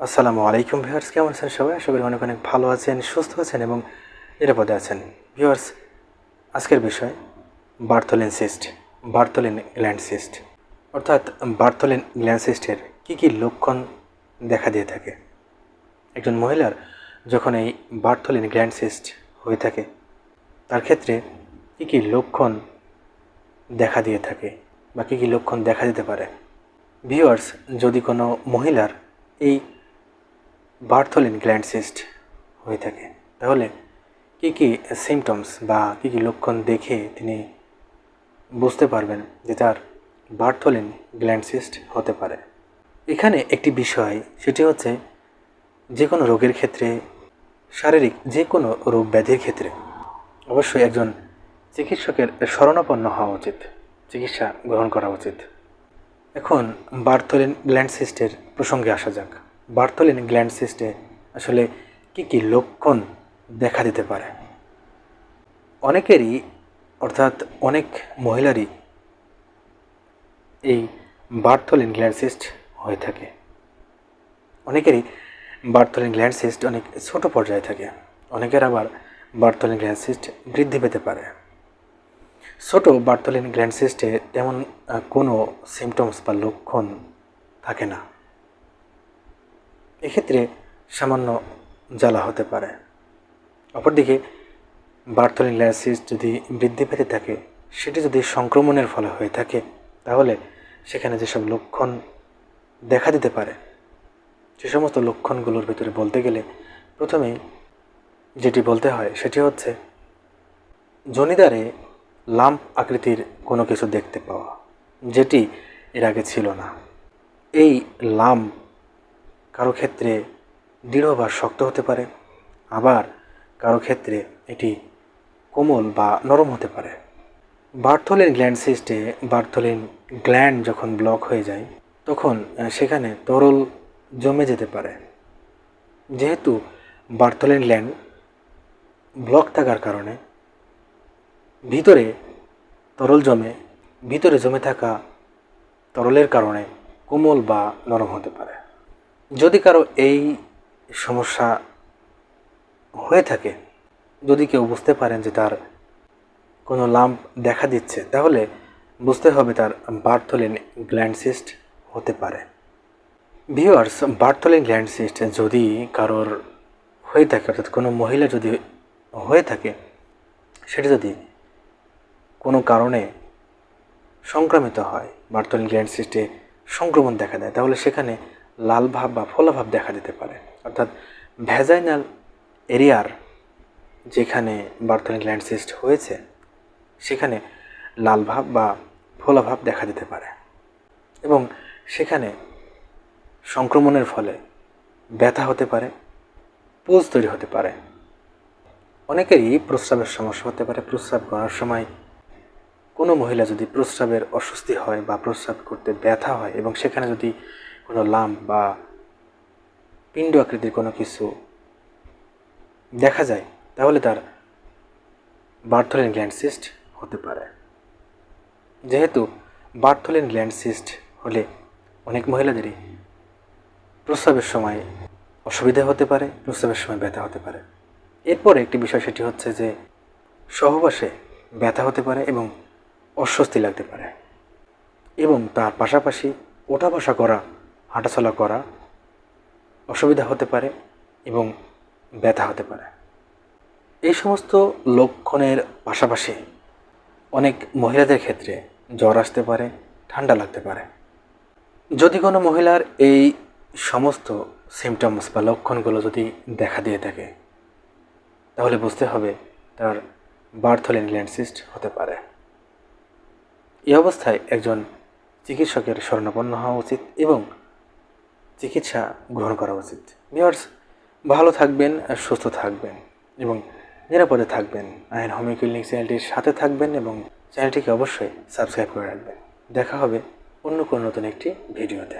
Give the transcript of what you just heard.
আসসালামু আলাইকুম ভিউয়ার্স, কেমন আছেন সবাই? আশা করি অনেক অনেক ভালো আছেন, সুস্থ আছেন এবং নিরাপদে আছেন। ভিউয়ার্স, আজকের বিষয় Bartholin cyst Bartholin gland cyst. অর্থাৎ বার্থোলিন গ্ল্যান্ড সিস্টের কী কী লক্ষণ দেখা দিয়ে থাকে? একজন মহিলার যখন এই বার্থোলিন গ্ল্যান্ড সিস্ট হয়ে থাকে, তার ক্ষেত্রে কী কী লক্ষণ দেখা দিয়ে থাকে বা কী কী লক্ষণ দেখা দিতে পারে? ভিউয়ার্স, যদি কোনো মহিলার এই বার্থোলিন গ্ল্যান্ড সিস্ট হয়ে থাকে। তাহলে কী কী সিমটমস বা কী কী লক্ষণ দেখে তিনি বুঝতে পারবেন যে তার বার্থোলিন গ্ল্যান্ড সিস্ট হতে পারে? এখানে একটি বিষয়, সেটি হচ্ছে যে কোনো রোগের ক্ষেত্রে, শারীরিক যে কোনো রোগ ব্যাধির ক্ষেত্রে অবশ্যই একজন চিকিৎসকের শরণাপন্ন হওয়া উচিত, চিকিৎসা গ্রহণ করা উচিত। এখন বার্থোলিন গ্ল্যান্ড সিস্টের প্রসঙ্গে আসা যাক। বার্থোলিন গ্ল্যান্ড সিস্টে আসলে কী কী লক্ষণ দেখা দিতে পারে? অনেকেরই, অর্থাৎ অনেক মহিলারই এই বার্থলিন গ্ল্যান্ড সিস্ট হয়ে থাকে। অনেকেরই বার্থলিন গ্ল্যান্ড সিস্ট অনেক ছোট পর্যায়ে থাকে। অনেকের আবার বার্থলিন গ্ল্যান্ড সিস্ট বৃদ্ধি পেতে পারে। ছোট বার্থলিন গ্ল্যান্ড সিস্টে তেমন কোনো সিমটমস বা লক্ষণ থাকে না। এক্ষেত্রে সামান্য জ্বালা হতে পারে। অপরদিকে বার্থোলিন সিস্ট যদি বৃদ্ধি পেতে থাকে, সেটি যদি সংক্রমণের ফলে হয়ে থাকে, তাহলে সেখানে যেসব লক্ষণ দেখা দিতে পারে, সে সমস্ত লক্ষণগুলোর ভিতরে বলতে গেলে প্রথমেই যেটি বলতে হয়, সেটি হচ্ছে জনিদারে লাম্প আকৃতির কোনো কিছু দেখতে পাওয়া, যেটি এর আগে ছিল না। এই লাম্প কারও ক্ষেত্রে দৃঢ় বা শক্ত হতে পারে, আবার কারও ক্ষেত্রে এটি কোমল বা নরম হতে পারে। বার্থোলিন গ্ল্যান্ড সিস্টে বার্থোলিন গ্ল্যান্ড যখন ব্লক হয়ে যায়, তখন সেখানে তরল জমে যেতে পারে। যেহেতু বার্থোলিন গ্ল্যান্ড ব্লক থাকার কারণে ভিতরে তরল জমে, ভিতরে জমে থাকা তরলের কারণে কোমল বা নরম হতে পারে। যদি কারও এই সমস্যা হয়ে থাকে, যদি কেউ বুঝতে পারেন যে তার কোনো লাম্প দেখা দিচ্ছে, তাহলে বুঝতে হবে তার বার্থলিন গ্ল্যান্ড সিস্ট হতে পারে। ভিউয়ার্স, বার্থলিন গ্ল্যান্ড সিস্ট যদি কারোর হয়ে থাকে, অর্থাৎ কোনো মহিলা যদি হয়ে থাকে, সেটা যদি কোনো কারণে সংক্রামিত হয়, বার্থলিন গ্ল্যান্ড সিস্টে সংক্রমণ দেখা দেয়, তাহলে সেখানে লাল ভাব বা ফোলা ভাব দেখা দিতে পারে। অর্থাৎ ভ্যাজাইনাল এরিয়ার যেখানে বার্থোলিন গ্ল্যান্ড সিস্ট হয়েছে, সেখানে লাল ভাব বা ফোলা ভাব দেখা দিতে পারে। এবং সেখানে সংক্রমণের ফলে ব্যথা হতে পারে পুজ তৈরি হতে পারে। অনেকেরই প্রস্রাবের সমস্যা হতে পারে। প্রস্রাব করার সময় কোনো মহিলা যদি প্রস্রাবের অস্বস্তি হয় বা প্রস্রাব করতে ব্যথা হয় এবং সেখানে যদি কোনো লাম্প বা পিণ্ড আকৃতির কোনো কিছু দেখা যায়, তাহলে তার বার্থোলিন গ্ল্যান্ড সিস্ট হতে পারে। যেহেতু বার্থোলিন গ্ল্যান্ড সিস্ট হলে অনেক মহিলাদেরই প্রস্রাবের সময় অসুবিধা হতে পারে প্রস্রাবের সময় ব্যথা হতে পারে। এরপরে একটি বিষয় সেটি হচ্ছে যে সহবাসে ব্যথা হতে পারে এবং অস্বস্তি লাগতে পারে। এবং তার পাশাপাশি ওঠা বসা করা হাঁটাচলা করা অসুবিধা হতে পারে এবং ব্যথা হতে পারে। এই সমস্ত লক্ষণের পাশাপাশি অনেক মহিলাদের ক্ষেত্রে জ্বর আসতে পারে, ঠান্ডা লাগতে পারে। যদি কোনো মহিলার এই সমস্ত সিমটমস বা লক্ষণগুলো যদি দেখা দিয়ে থাকে, তাহলে বুঝতে হবে তার বার্থোলিন গ্ল্যান্ড সিস্ট হতে পারে। এই অবস্থায় একজন চিকিৎসকের শরণাপন্ন হওয়া উচিত এবং চিকিৎসা গ্রহণ করা উচিত। ভিওয়ার্স ভালো থাকবেন আর সুস্থ থাকবেন এবং নিরাপদে থাকবেন। আইন হোমিও ক্লিনিক চ্যানেলটির সাথে থাকবেন এবং চ্যানেলটিকে অবশ্যই সাবস্ক্রাইব করে রাখবেন। দেখা হবে অন্য কোনো নতুন একটি ভিডিওতে।